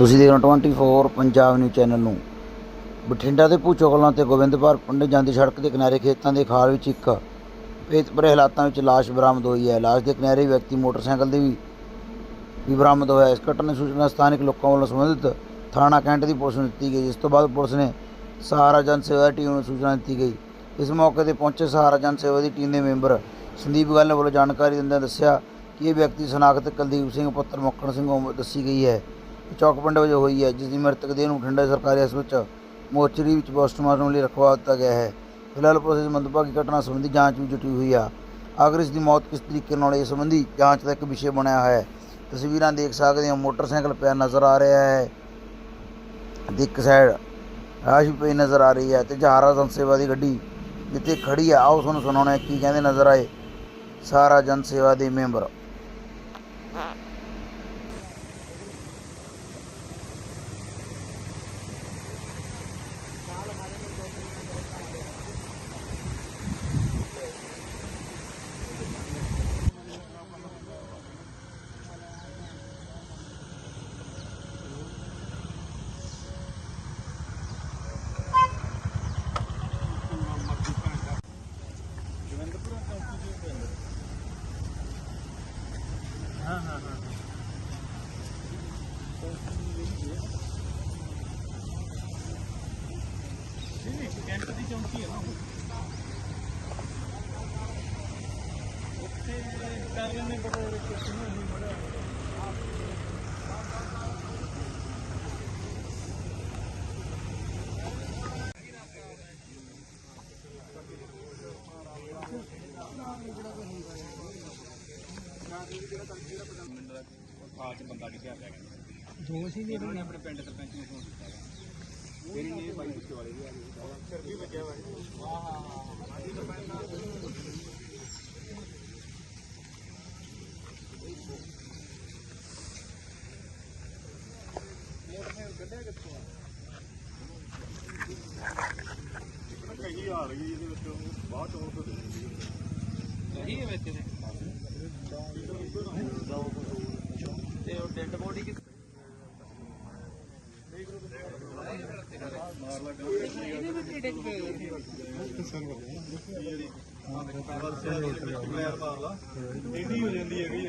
ਤੁਸੀਂ ਦੇਖ ਰਹੇ ਹੋ 24 ਪੰਜਾਬ ਨਿਊਜ਼ ਚੈਨਲ ਨੂੰ। ਬਠਿੰਡਾ ਦੇ ਭੂਚੋ ਕਲਾਂ ਤੇ ਗੋਬਿੰਦਪੁਰ ਪਿੰਡ ਜਾਂਦੀ ਸੜਕ ਦੇ ਕਿਨਾਰੇ ਖੇਤਾਂ ਦੇ ਖਾਲ ਵਿੱਚ ਇੱਕ ਭੇਤ ਭਰੇ ਹਾਲਾਤਾਂ ਵਿੱਚ ਲਾਸ਼ ਬਰਾਮਦ ਹੋਈ ਹੈ। ਲਾਸ਼ ਦੇ ਕਿਨਾਰੇ ਵਿਅਕਤੀ ਮੋਟਰਸਾਈਕਲ ਦੀ ਵੀ ਵੀ ਬਰਾਮਦ ਹੋਇਆ। ਇਸ ਘਟਨਾ ਦੀ ਸੂਚਨਾ ਸਥਾਨਕ ਲੋਕਾਂ ਵੱਲੋਂ ਸੰਬੰਧਿਤ ਥਾਣਾ ਕੈਂਟ ਦੀ ਪੁਲਿਸ ਨੂੰ ਦਿੱਤੀ ਗਈ, ਜਿਸ ਤੋਂ ਬਾਅਦ ਪੁਲਿਸ ਨੇ ਸਹਾਰਾ ਜਨ ਸੇਵਾ ਟੀਮ ਨੂੰ ਸੂਚਨਾ ਦਿੱਤੀ ਗਈ। ਇਸ ਮੌਕੇ ਤੇ ਪਹੁੰਚੇ ਸਹਾਰਾ ਜਨ ਸੇਵਾ ਦੀ ਟੀਮ ਦੇ ਮੈਂਬਰ ਸੰਦੀਪ ਗੱਲ ਵੱਲੋਂ ਜਾਣਕਾਰੀ ਦਿੰਦਿਆਂ ਦੱਸਿਆ ਕਿ ਇਹ ਵਿਅਕਤੀ ਸਨਾਖਤ ਕੁਲਦੀਪ ਸਿੰਘ, ਪੁੱਤਰ ਮੱਖਣ ਸਿੰਘ, ਉਮਰ ਦੱਸੀ ਗਈ ਹੈ। ਚੌਕ ਪਿੰਡ ਵਜੋਂ ਹੋਈ ਹੈ, ਜਿਸ ਦੀ ਮ੍ਰਿਤਕ ਦੇਹ ਨੂੰ ਬਠਿੰਡਾ ਸਰਕਾਰੀ ਹਸਪਤਾਲ ਵਿੱਚ ਮੋਰਚਰੀ ਵਿੱਚ ਪੋਸਟਮਾਰਟਮ ਲਈ ਰਖਵਾ ਦਿੱਤਾ ਗਿਆ ਹੈ। ਫਿਲਹਾਲ ਪੁਲਿਸ ਮੰਦਭਾਗੀ ਘਟਨਾ ਸੰਬੰਧੀ ਜਾਂਚ ਵੀ ਜੁਟੀ ਹੋਈ ਆ। ਅਗਰ ਇਸ ਦੀ ਮੌਤ ਕਿਸ ਤਰੀਕੇ ਨਾਲ ਇਸ ਸੰਬੰਧੀ ਜਾਂਚ ਦਾ ਇੱਕ ਵਿਸ਼ੇ ਬਣਿਆ ਹੋਇਆ ਹੈ। ਤਸਵੀਰਾਂ ਦੇਖ ਸਕਦੇ ਹੋ, ਮੋਟਰਸਾਈਕਲ ਪਿਆ ਨਜ਼ਰ ਆ ਰਿਹਾ ਹੈ। ਤੇ ਇੱਕ ਸਾਈਡ ਰਾਸ਼ ਵੀ ਪਈ ਨਜ਼ਰ ਆ ਰਹੀ ਹੈ ਤੇ ਜਹਾਰਾ ਜਨ ਸੇਵਾ ਦੀ ਗੱਡੀ ਜਿੱਥੇ ਖੜੀ ਹੈ ਆਓ ਤੁਹਾਨੂੰ ਸੁਣਾਉਣਾ ਕੀ ਕਹਿੰਦੇ ਨਜ਼ਰ ਆਏ। ਸਾਰਾ ਜਨ ਸੇਵਾ ਦੇ ਮੈਂਬਰ। ਹਾਂ ਹਾਂ ਨਹੀਂ ਨਹੀਂ ਕੈਂਟ ਦੀ ਚੌਂਕੀ ਹੈ ਨਾ ਉਹ। ਉੱਥੇ ਕਰ ਲੈਣੇ ਬਟੋਰੇ ਕੁਛ ਨਹੀਂ ਬੜਾ ਖਾਸ ਬੰਦਾ ਡਿੱਗਿਆ ਪਿਆ ਦੋ ਸੀ ਨੇ ਆਪਣੇ ਪਿੰਡ ਸਰਪੰਚ ਨੂੰ ਫੋਨ ਕੀਤਾ ਮੇਰੀ ਨੇ ਬਾਈ ਪਿੱਛੇ ਵਾਲੇ ਵੀ ਆ ਗਏ ਫਿਰ ਵੀ ਵੱਜਿਆ ਵਾ ਹਾਂ ਹਾਂ ਕਹੀ ਆ ਰਹੀ ਇਹਦੇ ਵਿੱਚੋਂ ਬਾਅਦ ਚੋਂ ਤੋਂ ਸਹੀ ਹੈ ਵਿੱਚ ਦੇ ਤੇ ਉਹ ਡੈਡ ਬੋਡੀ ਕਿ ਮੈਂ ਹੋ ਜਾਂਦੀ ਹੈਗੀ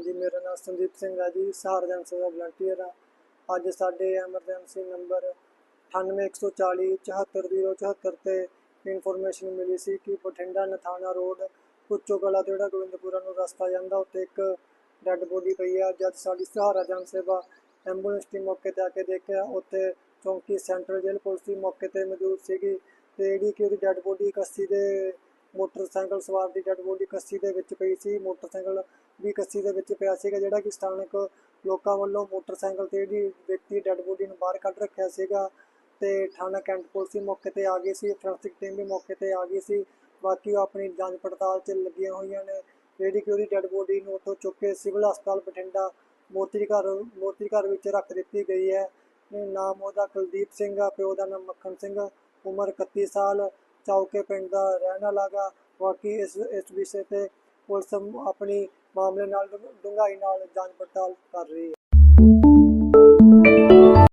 ਹਾਂਜੀ ਮੇਰਾ ਨਾਮ ਸੰਦੀਪ ਸਿੰਘ ਹੈ ਜੀ ਸਹਾਰਜਨ ਸੇਵਾ ਵਲੰਟੀਅਰ ਆ। ਅੱਜ ਸਾਡੇ ਐਮਰਜੈਂਸੀ ਨੰਬਰ 9814 74074 ਤੇ ਇਨਫੋਰਮੇਸ਼ਨ ਮਿਲੀ ਸੀ ਕਿ ਬਠਿੰਡਾ ਨਥਾਣਾ ਰੋਡ ਕੁੱਚੋ ਕਲਾ ਤੋਂ ਜਿਹੜਾ ਗੋਬਿੰਦਪੁਰਾ ਨੂੰ ਰਸਤਾ ਜਾਂਦਾ ਉੱਤੇ ਇੱਕ ਡੈੱਡ ਬੋਡੀ ਪਈ ਆ। ਜਦ ਸਾਡੀ ਸਹਾਰਾ ਜਨ ਸੇਵਾ ਐਂਬੂਲੈਂਸ ਟੀਮ ਮੌਕੇ ਤੇ ਆ ਕੇ ਦੇਖਿਆ। ਉੱਤੇ ਚੌਂਕੀ ਸੈਂਟਰਲ ਜੇਲ੍ਹ ਪੁਲਿਸ ਦੀ ਮੌਕੇ ਤੇ ਮੌਜੂਦ ਸੀਗੀ ਤੇ ਜਿਹੜੀ ਕਿ ਉਹਦੀ ਡੈੱਡ ਬੋਡੀ ਕੱਸੀ ਦੇ ਮੋਟਰਸਾਈਕਲ ਸਵਾਰ ਦੀ ਡੈੱਡ ਬੋਡੀ ਕੱਸੀ ਦੇ ਵਿੱਚ ਪਈ ਸੀ। ਮੋਟਰਸਾਈਕਲ ਵੀ ਕੱਸੀ ਦੇ ਵਿੱਚ ਪਿਆ ਸੀਗਾ, ਜਿਹੜਾ ਕਿ ਸਥਾਨਕ ਲੋਕਾਂ ਵੱਲੋਂ ਮੋਟਰਸਾਈਕਲ ਤੇ ਜਿਹੜੀ ਵਿਅਕਤੀ ਡੈੱਡ ਬੋਡੀ ਨੂੰ ਬਾਹਰ ਕੱਢ ਰੱਖਿਆ ਸੀਗਾ ਤੇ ਥਾਣਾ ਕੈਂਟ ਪੁਲਿਸ ਵੀ ਮੌਕੇ ਤੇ ਆ ਗਈ ਸੀ। ਫੋਰੈਂਸਿਕ ਟੀਮ ਵੀ ਮੌਕੇ ਤੇ ਆ ਗਈ ਸੀ। ਬਾਕੀ ਉਹ ਆਪਣੀ ਜਾਂਚ ਪੜਤਾਲ 'ਚ ਲੱਗੀਆਂ ਹੋਈਆਂ ਨੇ। ਜਿਹੜੀ ਕਿ ਉਹਦੀ ਡੈੱਡ ਬੋਡੀ ਨੂੰ ਉੱਥੋਂ ਚੁੱਕ ਕੇ ਸਿਵਲ ਹਸਪਤਾਲ ਬਠਿੰਡਾ ਮੋਤੀ ਘਰ ਮੋਤੀ ਘਰ ਵਿੱਚ ਰੱਖ ਦਿੱਤੀ ਗਈ ਹੈ। ਨਾਮ ਉਹਦਾ ਕੁਲਦੀਪ ਸਿੰਘ ਆ, ਪਿਓ ਦਾ ਨਾਮ ਮੱਖਣ ਸਿੰਘ, ਉਮਰ 31 ਸਾਲ। ਚੌਕੇ ਪਿੰਡ ਦਾ ਰਹਿਣ ਵਾਲਾ ਗਾ। ਬਾਕੀ ਇਸ ਇਸ ਵਿਸ਼ੇ ਤੇ ਪੁਲਿਸ ਆਪਣੀ ਮਾਮਲੇ ਨਾਲ ਡੂੰਘਾਈ ਨਾਲ ਜਾਂਚ ਪੜਤਾਲ ਕਰ ਰਹੀ ਹੈ।